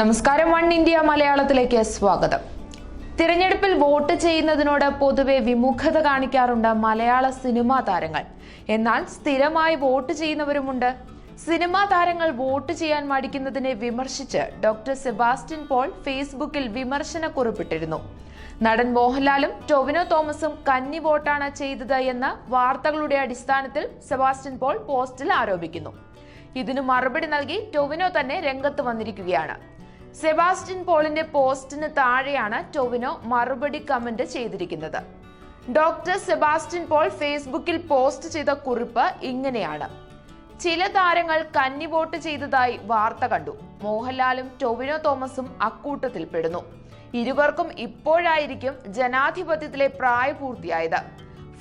നമസ്കാരം one India മലയാളത്തിലേക്ക് സ്വാഗതം. തിരഞ്ഞെടുപ്പിൽ വോട്ട് ചെയ്യുന്നതിനോട് പൊതുവെ വിമുഖത കാണിക്കാറുണ്ട് മലയാള സിനിമാ താരങ്ങൾ. എന്നാൽ സ്ഥിരമായി വോട്ട് ചെയ്യുന്നവരുമുണ്ട്. സിനിമാ താരങ്ങൾ വോട്ട് ചെയ്യാൻ മടിക്കുന്നതിനെ വിമർശിച്ച് ഡോക്ടർ സെബാസ്റ്റ്യൻ പോൾ ഫേസ്ബുക്കിൽ വിമർശന കുറിപ്പിട്ടിരുന്നു നടൻ മോഹൻലാലും ടൊവിനോ തോമസും കന്നി വോട്ടാണ് ചെയ്തത് എന്ന വാർത്തകളുടെ അടിസ്ഥാനത്തിൽ സെബാസ്റ്റ്യൻ പോൾ പോസ്റ്റിൽ ആരോപിക്കുന്നു. ഇതിനു മറുപടി നൽകി ടൊവിനോ തന്നെ രംഗത്ത് വന്നിരിക്കുകയാണ്. സെബാസ്റ്റ്യൻ പോളിന്റെ പോസ്റ്റിന് താഴെയാണ് ടൊവിനോ മറുപടി കമന്റ് ചെയ്തിരിക്കുന്നത്. ഡോക്ടർ സെബാസ്റ്റ്യൻ പോൾ ഫേസ്ബുക്കിൽ പോസ്റ്റ് ചെയ്ത കുറിപ്പ് ഇങ്ങനെയാണ്. ചില താരങ്ങൾ കന്നി വോട്ട് ചെയ്തതായി വാർത്ത കണ്ടു. മോഹൻലാലും ടൊവിനോ തോമസും അക്കൂട്ടത്തിൽ പെടുന്നു ഇരുവർക്കും ഇപ്പോഴായിരിക്കും ജനാധിപത്യത്തിലെ പ്രായപൂർത്തിയായത്.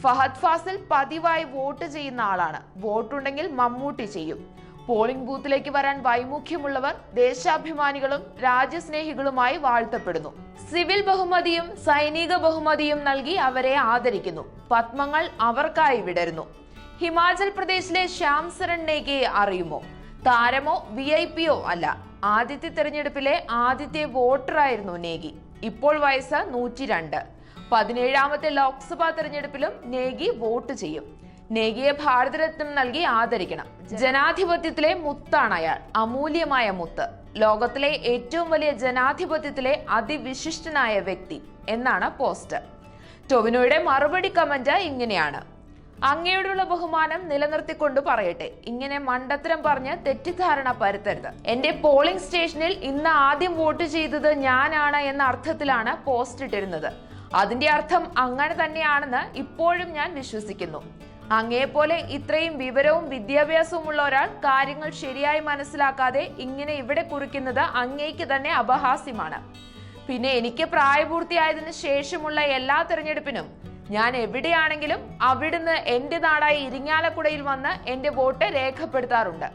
ഫഹദ് ഫാസിൽ പതിവായി വോട്ട് ചെയ്യുന്ന ആളാണ്. വോട്ടുണ്ടെങ്കിൽ മമ്മൂട്ടി ചെയ്യും. പോളിംഗ് ബൂത്തിലേക്ക് വരാൻ വൈമുഖ്യമുള്ളവർ ദേശാഭിമാനികളും രാജ്യസ്നേഹികളുമായി വാഴ്ത്തപ്പെടുന്നു. സിവിൽ ബഹുമതിയും സൈനിക ബഹുമതിയും നൽകി അവരെ ആദരിക്കുന്നു. പത്മങ്ങൾ അവർക്കായി വിടരുന്നു. ഹിമാചൽ പ്രദേശിലെ ശ്യാം സരൺ അറിയുമോ? താരമോ വി ഐ പിയോ അല്ല. ആദ്യത്തെ തെരഞ്ഞെടുപ്പിലെ ആദ്യത്തെ വോട്ടറായിരുന്നു നേഗി. ഇപ്പോൾ വയസ്സ് നൂറ്റി രണ്ട് പതിനേഴാമത്തെ ലോക്സഭാ തെരഞ്ഞെടുപ്പിലും നേഗി വോട്ട് ചെയ്യും. നേഗിയെ ഭാരതരത്നം നൽകി ആദരിക്കണം. ജനാധിപത്യത്തിലെ മുത്താണ് അയാൾ. അമൂല്യമായ മുത്ത്. ലോകത്തിലെ ഏറ്റവും വലിയ ജനാധിപത്യത്തിലെ അതിവിശിഷ്ടനായ വ്യക്തി എന്നാണ് പോസ്റ്റ് ടൊവിനോയുടെ മറുപടി കമന്റ് ഇങ്ങനെയാണ്. അങ്ങയോടുള്ള ബഹുമാനം നിലനിർത്തിക്കൊണ്ട് പറയട്ടെ. ഇങ്ങനെ മണ്ടത്തരം പറഞ്ഞ് തെറ്റിദ്ധാരണ പരത്തരുത്. എന്റെ പോളിംഗ് സ്റ്റേഷനിൽ ഇന്ന് ആദ്യം വോട്ട് ചെയ്തത് ഞാനാണ് എന്ന അർത്ഥത്തിലാണ് പോസ്റ്റ് ഇട്ടിരുന്നത്. അതിന്റെ അർത്ഥം അങ്ങനെ തന്നെയാണെന്ന് ഇപ്പോഴും ഞാൻ വിശ്വസിക്കുന്നു. അങ്ങയെപ്പോലെ ഇത്രയും വിവരവും വിദ്യാഭ്യാസവും ഉള്ള ഒരാൾ കാര്യങ്ങൾ ശരിയായി മനസ്സിലാക്കാതെ ഇങ്ങനെ ഇവിടെ കുറിക്കുന്നത് അങ്ങേക്ക് തന്നെ അപഹാസ്യമാണ്. പിന്നെ എനിക്ക് പ്രായപൂർത്തിയായതിനു ശേഷമുള്ള എല്ലാ തെരഞ്ഞെടുപ്പിനും ഞാൻ എവിടെയാണെങ്കിലും അവിടുന്ന് എന്റെ നാടായ ഇരിങ്ങാലക്കുടയിൽ വന്ന് എന്റെ വോട്ട് രേഖപ്പെടുത്താറുണ്ട്.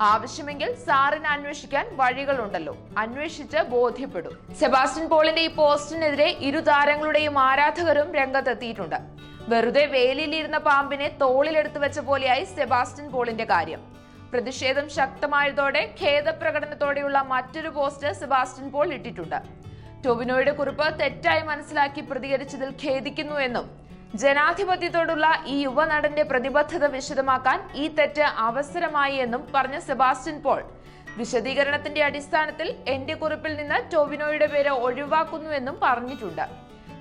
ആവശ്യമെങ്കിൽ സാറിന് അന്വേഷിക്കാൻ വഴികളുണ്ടല്ലോ. അന്വേഷിച്ച് ബോധ്യപ്പെടും. സെബാസ്റ്റ്യൻ പോളിന്റെ ഈ പോസ്റ്റിനെതിരെ ഇരു താരങ്ങളുടെയും ആരാധകരും രംഗത്തെത്തിയിട്ടുണ്ട്. വെറുതെ വേലിയിലിരുന്ന പാമ്പിനെ തോളിലെടുത്തു വെച്ച പോലെയായി സെബാസ്റ്റ്യൻ പോളിന്റെ കാര്യം. പ്രതിഷേധം ശക്തമായതോടെ ഖേദപ്രകടനത്തോടെയുള്ള മറ്റൊരു പോസ്റ്റ് സെബാസ്റ്റ്യൻ പോൾ ഇട്ടിട്ടുണ്ട്. ടൊവിനോയുടെ കുറിപ്പ് തെറ്റായി മനസ്സിലാക്കി പ്രതികരിച്ചതിൽ ഖേദിക്കുന്നു എന്നും ജനാധിപത്യത്തോടുള്ള ഈ യുവനടന്റെ പ്രതിബദ്ധത വിശദമാക്കാൻ ഈ തെറ്റ് അവസരമായി എന്നും പറഞ്ഞ സെബാസ്റ്റ്യൻ പോൾ. വിശദീകരണത്തിന്റെ അടിസ്ഥാനത്തിൽ എന്റെ കുറിപ്പിൽ നിന്ന് ടൊവിനോയുടെ പേര് ഒഴിവാക്കുന്നുവെന്നും പറഞ്ഞിട്ടുണ്ട്.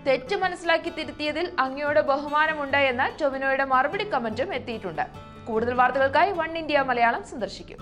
തെറ്റ് മനസ്സിലാക്കി തിരുത്തിയതിൽ അങ്ങയോട് ബഹുമാനമുണ്ട് എന്ന ടൊവിനോയുടെ മറുപടി കമന്റും എത്തിയിട്ടുണ്ട്. കൂടുതൽ വാർത്തകൾക്കായി വൺ ഇന്ത്യ മലയാളം സന്ദർശിക്കും.